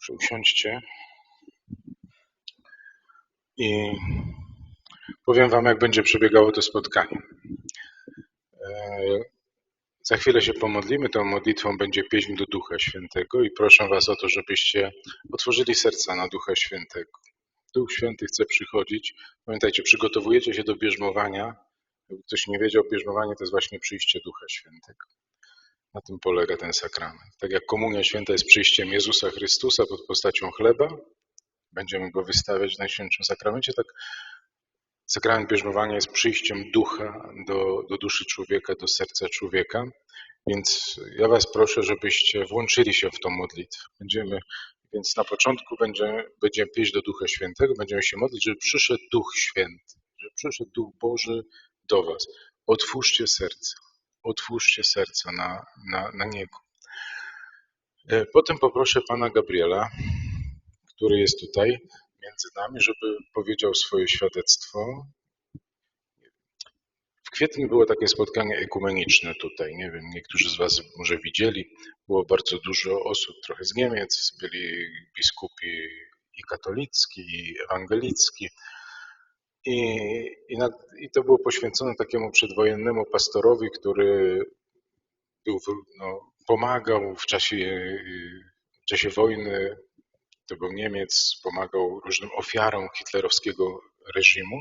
Proszę usiądźcie. I powiem Wam, jak będzie przebiegało to spotkanie. E, za chwilę się pomodlimy. Tą modlitwą będzie pieśń do Ducha Świętego i proszę Was o to, żebyście otworzyli serca na Ducha Świętego. Duch Święty chce przychodzić. Pamiętajcie, przygotowujecie się do bierzmowania. Jakby ktoś nie wiedział, bierzmowanie to jest właśnie przyjście Ducha Świętego. Na tym polega ten sakrament. Tak jak komunia święta jest przyjściem Jezusa Chrystusa pod postacią chleba, będziemy go wystawiać w Najświętszym Sakramencie, tak sakrament bierzmowania jest przyjściem ducha do, do duszy człowieka, do serca człowieka. Więc ja Was proszę, żebyście włączyli się w tą modlitwę. Będziemy, więc na początku będziemy, będziemy pieść do Ducha Świętego, będziemy się modlić, żeby przyszedł Duch Święty, żeby przyszedł Duch Boży do Was. Otwórzcie serce, otwórzcie serca na, na, na Niego. E, potem poproszę Pana Gabriela, który jest tutaj między nami, żeby powiedział swoje świadectwo. W kwietniu było takie spotkanie ekumeniczne tutaj. Nie wiem, niektórzy z Was może widzieli. Było bardzo dużo osób, trochę z Niemiec, byli biskupi i katolicki, i ewangelicki. I, i, na, I, to było poświęcone takiemu przedwojennemu pastorowi, który był, no, pomagał w czasie, w czasie wojny to był Niemiec, pomagał różnym ofiarom hitlerowskiego reżimu.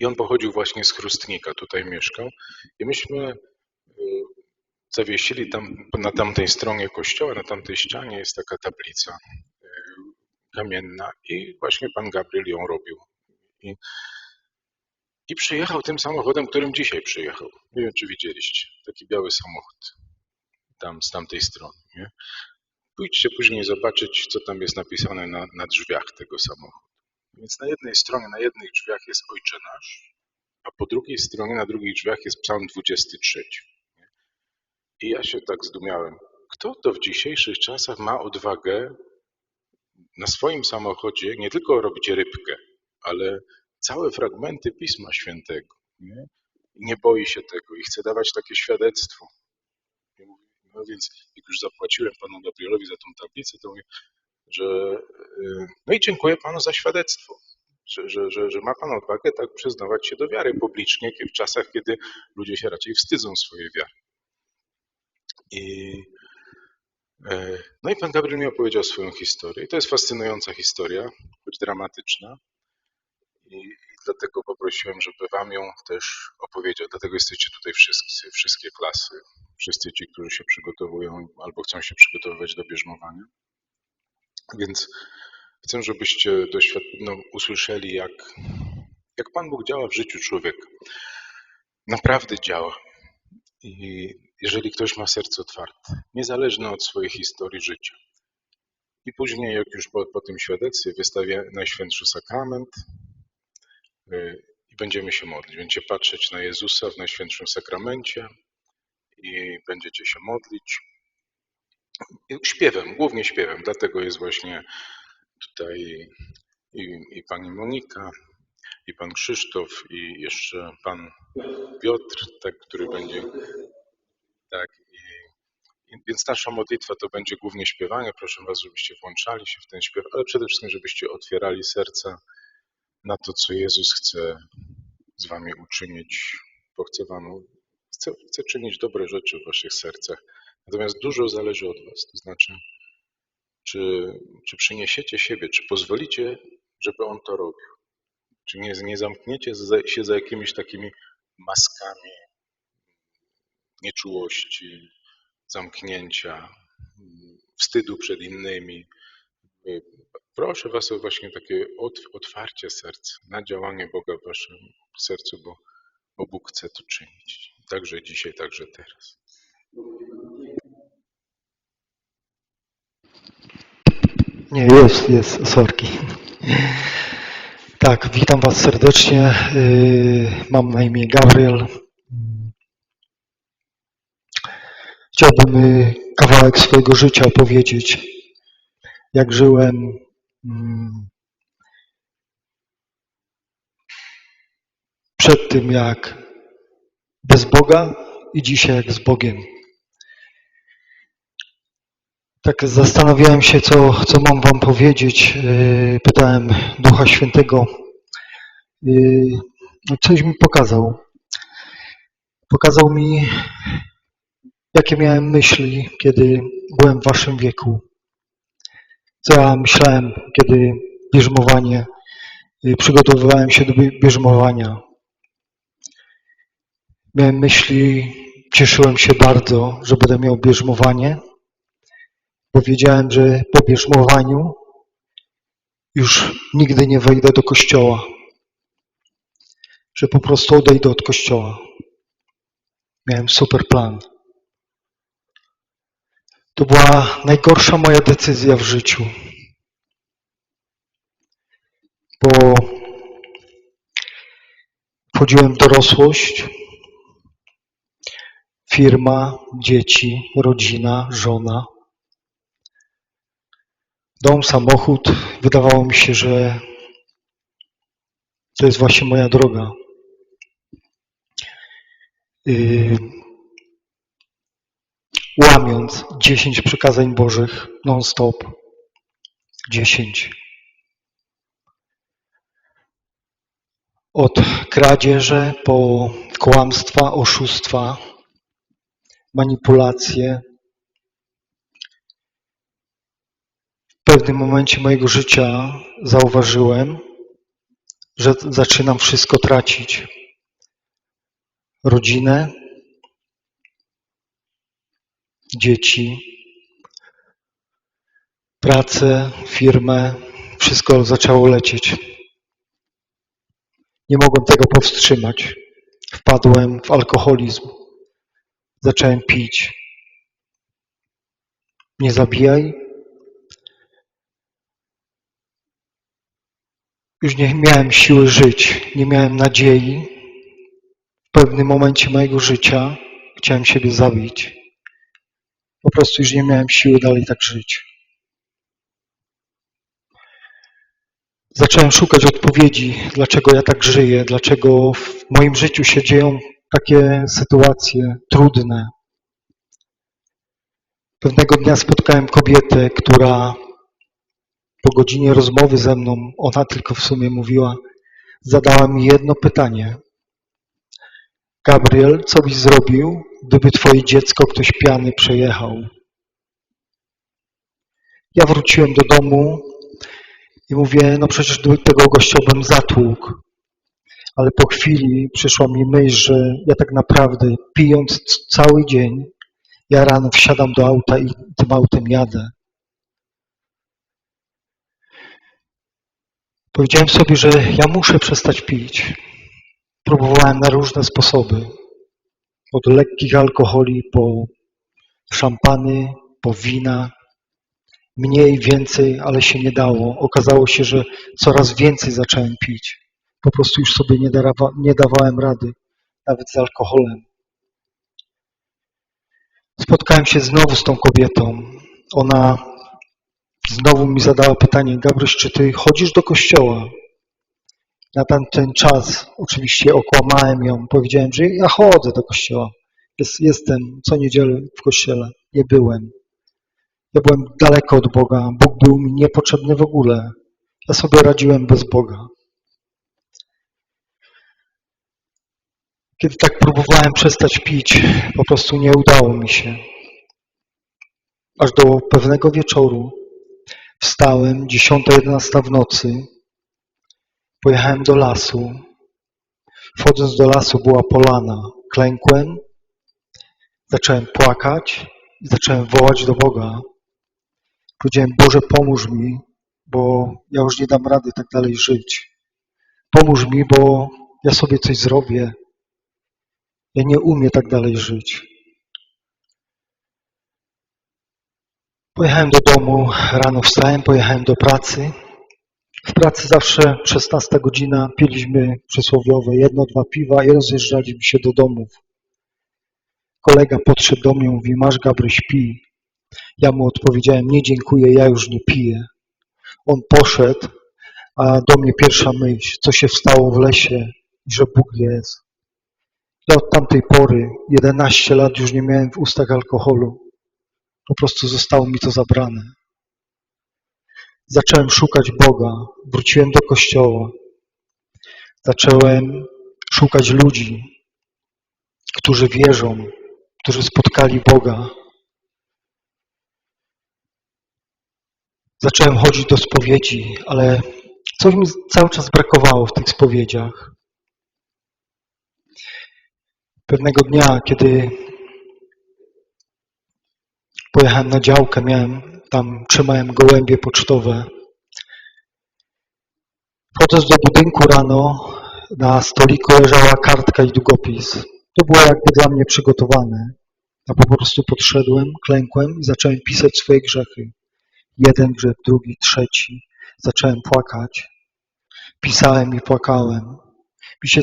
I on pochodził właśnie z Chrustnika, tutaj mieszkał. I myśmy y, zawiesili tam, na tamtej stronie kościoła, na tamtej ścianie jest taka tablica y, kamienna i właśnie pan Gabriel ją robił. I, i przyjechał tym samochodem, którym dzisiaj przyjechał. Nie wiem, czy widzieliście. Taki biały samochód. Tam, z tamtej strony. Nie? Pójdźcie później zobaczyć, co tam jest napisane na, na drzwiach tego samochodu. Więc na jednej stronie, na jednych drzwiach jest Ojcze Nasz, a po drugiej stronie, na drugich drzwiach jest Psalm 23. I ja się tak zdumiałem. Kto to w dzisiejszych czasach ma odwagę na swoim samochodzie nie tylko robić rybkę, ale całe fragmenty Pisma Świętego. Nie, nie boi się tego i chce dawać takie świadectwo. No więc jak już zapłaciłem panu Gabrielowi za tą tablicę, to mówię, że y, no i dziękuję panu za świadectwo, że, że, że, że ma pan odwagę tak przyznawać się do wiary publicznie w czasach, kiedy ludzie się raczej wstydzą swojej wiary. I, e, no i pan Gabriel mi opowiedział swoją historię. I to jest fascynująca historia, choć dramatyczna. I, dlatego poprosiłem, żeby wam ją też opowiedział. Dlatego jesteście tutaj wszyscy, wszystkie klasy wszyscy ci, którzy się przygotowują albo chcą się przygotowywać do bierzmowania. Więc chcę, żebyście no, usłyszeli, jak, jak Pan Bóg działa w życiu człowieka. Naprawdę działa. I jeżeli ktoś ma serce otwarte, niezależne od swojej historii życia. I później, jak już po, po tym świadectwie, wystawię Najświętszy Sakrament i będziemy się modlić. Będziecie patrzeć na Jezusa w Najświętszym Sakramencie, i będziecie się modlić. Śpiewem, głównie śpiewem, dlatego jest właśnie tutaj i, i pani Monika, i pan Krzysztof, i jeszcze pan Piotr, tak, który będzie. Tak, więc nasza modlitwa to będzie głównie śpiewanie. Proszę was, żebyście włączali się w ten śpiew, ale przede wszystkim, żebyście otwierali serca na to, co Jezus chce z wami uczynić, bo chce wam Chcę, chcę czynić dobre rzeczy w waszych sercach. Natomiast dużo zależy od was. To znaczy, czy, czy przyniesiecie siebie, czy pozwolicie, żeby on to robił. Czy nie, nie zamkniecie się za jakimiś takimi maskami nieczułości, zamknięcia, wstydu przed innymi. Proszę Was o właśnie takie otwarcie serca na działanie Boga w Waszym sercu, bo, bo Bóg chce to czynić. Także dzisiaj, także teraz. Nie, jest, jest, sorki. Tak, witam Was serdecznie. Y, mam na imię Gabriel. Chciałbym y, kawałek swojego życia opowiedzieć, jak żyłem przed tym, jak bez Boga i dzisiaj jak z Bogiem. Tak zastanawiałem się, co, co mam wam powiedzieć. Yy, Pytałem Ducha Świętego. Yy, no Coś mi pokazał. Pokazał mi, jakie miałem myśli, kiedy byłem w waszym wieku. Co ja myślałem, kiedy bierzmowanie, yy, przygotowywałem się do bie- bierzmowania. Miałem myśli, cieszyłem się bardzo, że będę miał bierzmowanie, bo wiedziałem, że po bierzmowaniu już nigdy nie wejdę do kościoła, że po prostu odejdę od kościoła. Miałem super plan. To była najgorsza moja decyzja w życiu, bo wchodziłem w dorosłość, firma, dzieci, rodzina, żona. Dom, samochód. Wydawało mi się, że to jest właśnie moja droga. Łamiąc 10 przykazań Bożych non-stop. 10. Od kradzieży po kłamstwa, oszustwa, manipulacje. W pewnym momencie mojego życia zauważyłem, że zaczynam wszystko tracić. Rodzinę, dzieci, pracę, firmę, wszystko zaczęło lecieć. Nie mogłem tego powstrzymać. Wpadłem w alkoholizm. Zacząłem pić. Nie zabijaj. Już nie miałem siły żyć, nie miałem nadziei. W pewnym momencie mojego życia chciałem siebie zabić. Po prostu już nie miałem siły dalej tak żyć. Zacząłem szukać odpowiedzi, dlaczego ja tak żyję, dlaczego w moim życiu się dzieją takie sytuacje trudne. Pewnego dnia spotkałem kobietę, która po godzinie rozmowy ze mną, ona tylko w sumie mówiła, zadała mi jedno pytanie. Gabriel, co byś zrobił, gdyby twoje dziecko ktoś piany przejechał? Ja wróciłem do domu i mówię, no przecież tego gościa bym zatłukł. Ale po chwili przyszła mi myśl, że ja tak naprawdę pijąc cały dzień, ja rano wsiadam do auta i tym autem jadę. Powiedziałem sobie, że ja muszę przestać pić. Próbowałem na różne sposoby. Od lekkich alkoholi po szampany, po wina. Mniej, więcej, ale się nie dało. Okazało się, że coraz więcej zacząłem pić. Po prostu już sobie nie, dawa, nie dawałem rady, nawet z alkoholem. Spotkałem się znowu z tą kobietą. Ona znowu mi zadała pytanie, Gabryś, czy ty chodzisz do kościoła? Na tamten czas oczywiście okłamałem ją. Powiedziałem, że ja chodzę do kościoła. Jest, jestem co niedzielę w kościele. Nie byłem. Ja byłem daleko od Boga. Bóg był mi niepotrzebny w ogóle. Ja sobie radziłem bez Boga. Kiedy tak próbowałem przestać pić, po prostu nie udało mi się. Aż do pewnego wieczoru wstałem, 10-11 w nocy, pojechałem do lasu. Wchodząc do lasu była polana. Klękłem, zacząłem płakać i zacząłem wołać do Boga. Powiedziałem, Boże, pomóż mi, bo ja już nie dam rady tak dalej żyć. Pomóż mi, bo ja sobie coś zrobię. Ja nie umiem tak dalej żyć. Pojechałem do domu, rano wstałem, pojechałem do pracy. W pracy zawsze 16 godzina piliśmy przysłowiowe jedno, dwa piwa i rozjeżdżaliśmy się do domów. Kolega podszedł do mnie, mówi, masz Gabryś, pij. Ja mu odpowiedziałem, nie dziękuję, ja już nie piję. On poszedł, a do mnie pierwsza myśl, co się wstało w lesie, że Bóg jest. Ja od tamtej pory, 11 lat, już nie miałem w ustach alkoholu. Po prostu zostało mi to zabrane. Zacząłem szukać Boga, wróciłem do kościoła. Zacząłem szukać ludzi, którzy wierzą, którzy spotkali Boga. Zacząłem chodzić do spowiedzi, ale coś mi cały czas brakowało w tych spowiedziach. Pewnego dnia, kiedy pojechałem na działkę, miałem tam, trzymałem gołębie pocztowe. Wchodząc do budynku rano, na stoliku leżała kartka i długopis. To było jakby dla mnie przygotowane. A po prostu podszedłem, klękłem i zacząłem pisać swoje grzechy. Jeden grzech, drugi, trzeci. Zacząłem płakać. Pisałem i płakałem. Mi się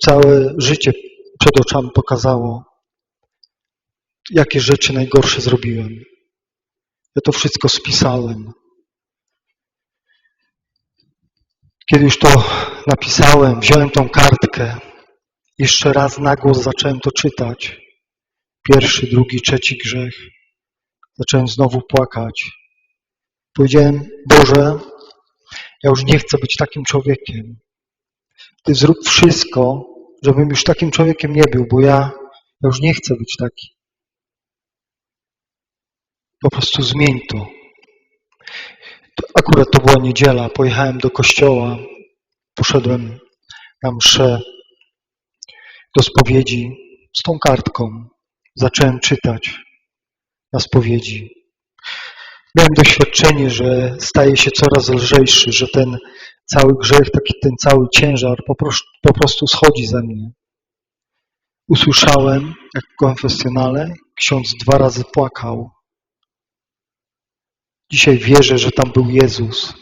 całe życie przed oczami pokazało, jakie rzeczy najgorsze zrobiłem. Ja to wszystko spisałem. Kiedy już to napisałem, wziąłem tą kartkę, jeszcze raz na głos zacząłem to czytać. Pierwszy, drugi, trzeci grzech. Zacząłem znowu płakać. Powiedziałem, Boże, ja już nie chcę być takim człowiekiem. Ty zrób wszystko, żebym już takim człowiekiem nie był, bo ja, ja już nie chcę być taki. Po prostu zmień to. Akurat to była niedziela, pojechałem do kościoła, poszedłem na mszę, do spowiedzi z tą kartką. Zacząłem czytać na spowiedzi. Miałem doświadczenie, że staje się coraz lżejszy, że ten cały grzech, taki ten cały ciężar po prostu, po prostu schodzi ze mnie. Usłyszałem, jak w konfesjonale ksiądz dwa razy płakał. Dzisiaj wierzę, że tam był Jezus.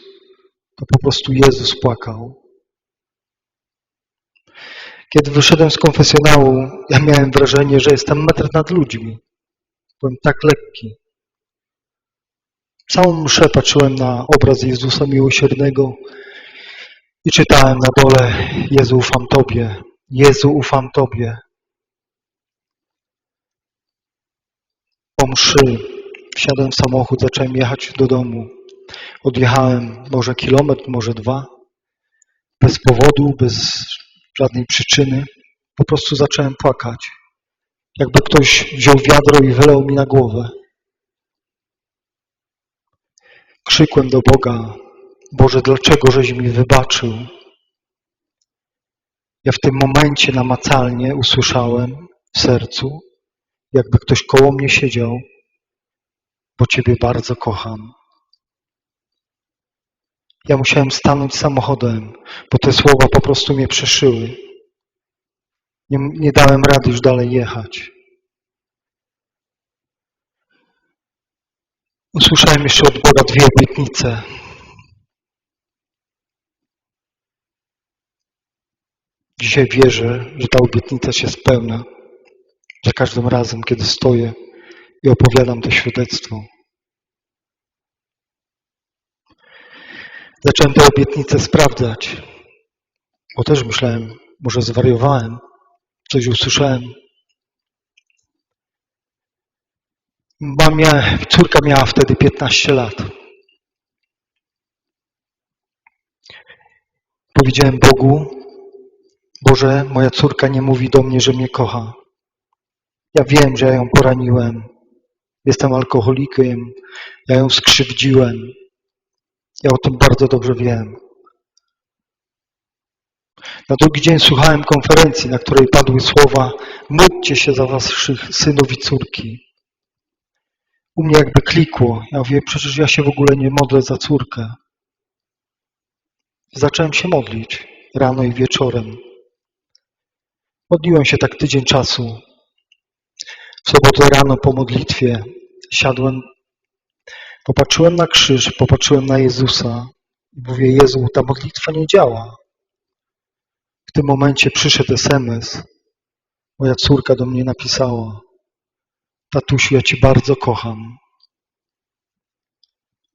To po prostu Jezus płakał. Kiedy wyszedłem z konfesjonału, ja miałem wrażenie, że jestem metr nad ludźmi. Byłem tak lekki. Całą mszę patrzyłem na obraz Jezusa Miłosiernego i czytałem na dole Jezu ufam Tobie, Jezu ufam Tobie. Po mszy wsiadłem w samochód, zacząłem jechać do domu. Odjechałem może kilometr, może dwa. Bez powodu, bez żadnej przyczyny. Po prostu zacząłem płakać. Jakby ktoś wziął wiadro i wylał mi na głowę. Krzykłem do Boga, Boże, dlaczego żeś mi wybaczył? Ja w tym momencie namacalnie usłyszałem w sercu, jakby ktoś koło mnie siedział, bo Ciebie bardzo kocham. Ja musiałem stanąć samochodem, bo te słowa po prostu mnie przeszyły. Nie, nie dałem rady już dalej jechać. Usłyszałem jeszcze od Boga dwie obietnice. Dzisiaj wierzę, że ta obietnica się spełnia. Za każdym razem, kiedy stoję i opowiadam to świadectwo. Zacząłem te obietnice sprawdzać, bo też myślałem, może zwariowałem, coś usłyszałem. Mamia, córka miała wtedy 15 lat. Powiedziałem Bogu, Boże, moja córka nie mówi do mnie, że mnie kocha. Ja wiem, że ja ją poraniłem. Jestem alkoholikiem. Ja ją skrzywdziłem. Ja o tym bardzo dobrze wiem. Na drugi dzień słuchałem konferencji, na której padły słowa módlcie się za waszych synów i córki. U mnie jakby klikło. Ja mówię, przecież ja się w ogóle nie modlę za córkę. Zacząłem się modlić rano i wieczorem. Modliłem się tak tydzień czasu. W sobotę rano po modlitwie siadłem, popatrzyłem na krzyż, popatrzyłem na Jezusa i mówię, Jezu, ta modlitwa nie działa. W tym momencie przyszedł SMS. Moja córka do mnie napisała, tatusiu, ja Cię bardzo kocham.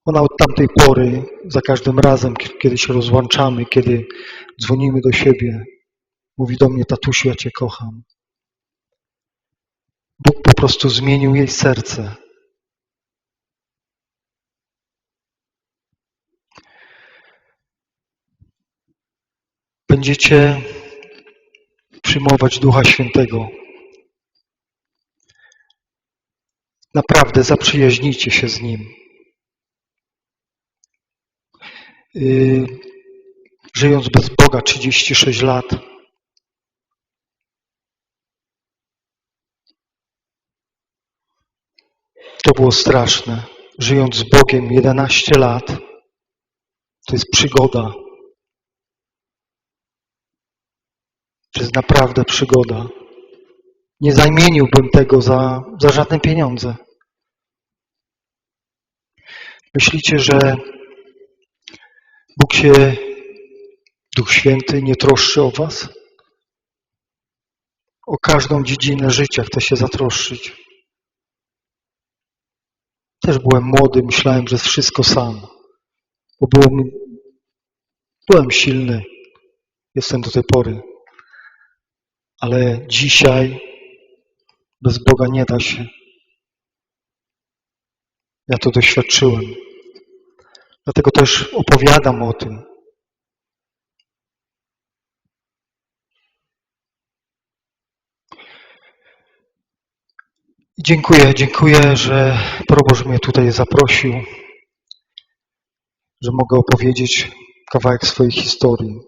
Ona od tamtej pory, za każdym razem, kiedy się rozłączamy, kiedy dzwonimy do siebie, mówi do mnie, tatusiu, ja Cię kocham prostu zmienił jej serce. Będziecie przyjmować Ducha Świętego. Naprawdę zaprzyjaźnijcie się z Nim. Y, żyjąc bez Boga 36 lat, to było straszne. Żyjąc z Bogiem 11 lat, to jest przygoda. To jest naprawdę przygoda. Nie zamieniłbym tego za, za żadne pieniądze. Myślicie, że Bóg się, Duch Święty, nie troszczy o Was? O każdą dziedzinę życia chce się zatroszczyć. Też byłem młody, myślałem, że jest wszystko sam. Bo było mi, byłem silny. Jestem do tej pory. Ale dzisiaj bez Boga nie da się. Ja to doświadczyłem. Dlatego też opowiadam o tym. Dziękuję, dziękuję, że proboszcz mnie tutaj zaprosił, że mogę opowiedzieć kawałek swojej historii.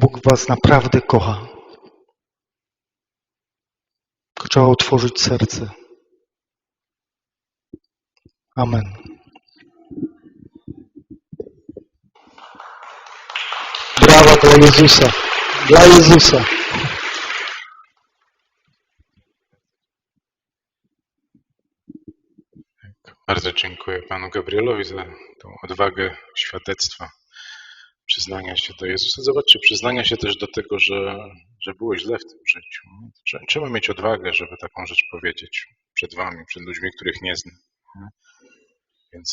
Bóg Was naprawdę kocha. Trzeba otworzyć serce. Amen. Brawa dla Jezusa. Dla Jezusa. Bardzo dziękuję panu Gabrielowi za tą odwagę świadectwa, przyznania się do Jezusa. Zobaczcie, przyznania się też do tego, że, że było źle w tym życiu. Trze- Trzeba mieć odwagę, żeby taką rzecz powiedzieć przed wami, przed ludźmi, których nie znam. Więc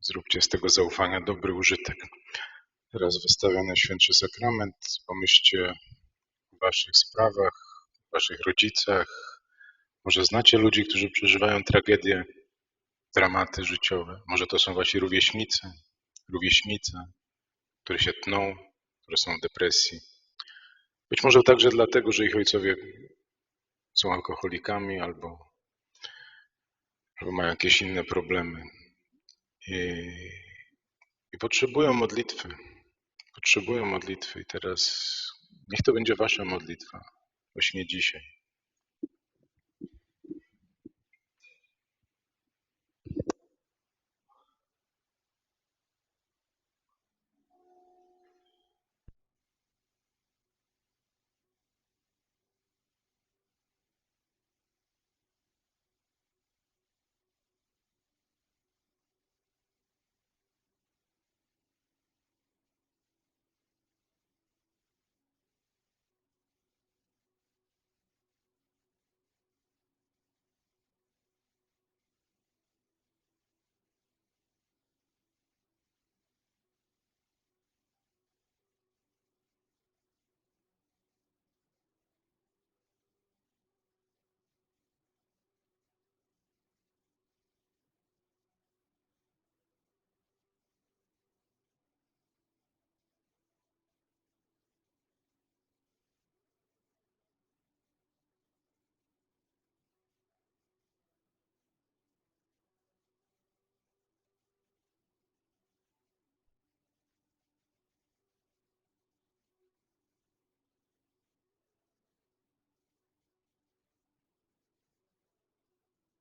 zróbcie z tego zaufania dobry użytek. Teraz wystawiony świętszy sakrament. Pomyślcie o waszych sprawach, waszych rodzicach. Może znacie ludzi, którzy przeżywają tragedie, dramaty życiowe. Może to są wasi rówieśnicy, rówieśnice, które się tną, które są w depresji. Być może także dlatego, że ich ojcowie są alkoholikami albo, albo mają jakieś inne problemy. I, I potrzebują modlitwy. Potrzebują modlitwy. I teraz niech to będzie wasza modlitwa. Właśnie dzisiaj.